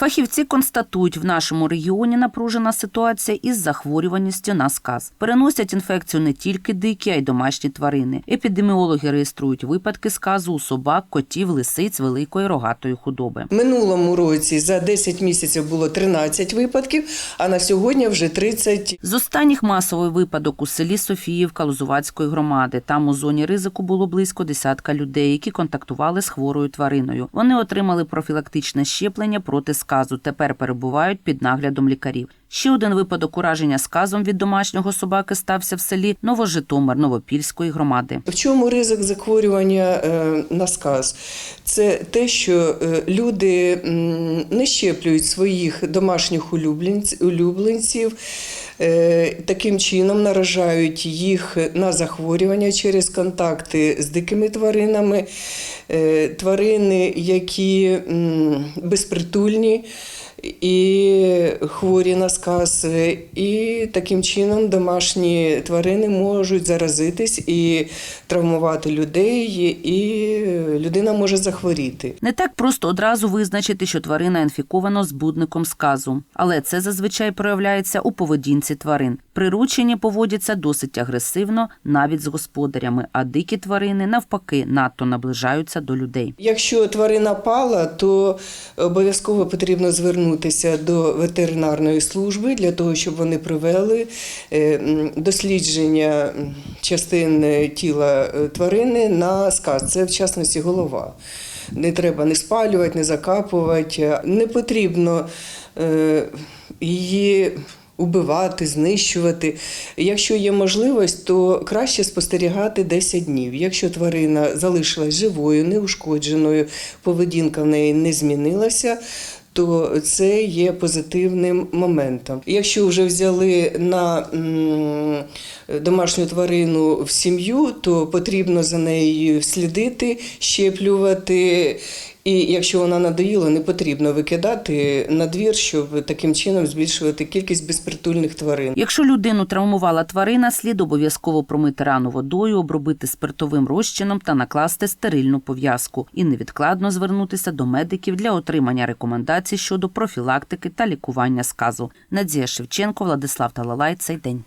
Фахівці констатують, в нашому регіоні напружена ситуація із захворюваністю на сказ. Переносять інфекцію не тільки дикі, а й домашні тварини. Епідеміологи реєструють випадки сказу у собак, котів, лисиць великої рогатої худоби. Минулому році за 10 місяців було 13 випадків, а на сьогодні вже 30 З останніх масовий випадок у селі Софіївка Лозувацької громади. Там у зоні ризику було близько десятка людей, які контактували з хворою твариною. Вони отримали профілактичне щеплення проти сказу. Тепер перебувають під наглядом лікарів. Ще один випадок ураження сказом від домашнього собаки стався в селі Новожитомир Новопільської громади. В чому ризик захворювання е, на сказ? Це те, що е, люди не щеплюють своїх домашніх улюбленців, таким чином наражають їх на захворювання через контакти з дикими тваринами, Е, тварини, які безпритульні. І хворі на сказ, і таким чином домашні тварини можуть заразитись і травмувати людей, і людина може захворіти. Не так просто одразу визначити, що тварина інфікована збудником сказу, але це зазвичай проявляється у поведінці тварин. Приручені поводяться досить агресивно, навіть з господарями, а дикі тварини навпаки надто наближаються до людей. Якщо тварина пала, то обов'язково потрібно звернутися до ветеринарної служби для того, щоб вони провели е, дослідження м, частин е, тіла е, тварини на сказ. Це в частності голова. Не треба не спалювати, не закапувати. Не потрібно її убивати, знищувати. Якщо є можливість, то краще спостерігати 10 днів. Якщо тварина залишилась живою, неушкодженою, поведінка в неї не змінилася. То це є позитивним моментом. Якщо вже взяли на домашню тварину в сім'ю, то потрібно за нею слідити, щеплювати. І якщо вона надоїла, не потрібно викидати на двір, щоб таким чином збільшувати кількість безпритульних тварин. Якщо людину травмувала тварина, слід обов'язково промити рану водою, обробити спиртовим розчином та накласти стерильну пов'язку і невідкладно звернутися до медиків для отримання рекомендацій щодо профілактики та лікування сказу. Надія Шевченко, Владислав Талалай. Цей день.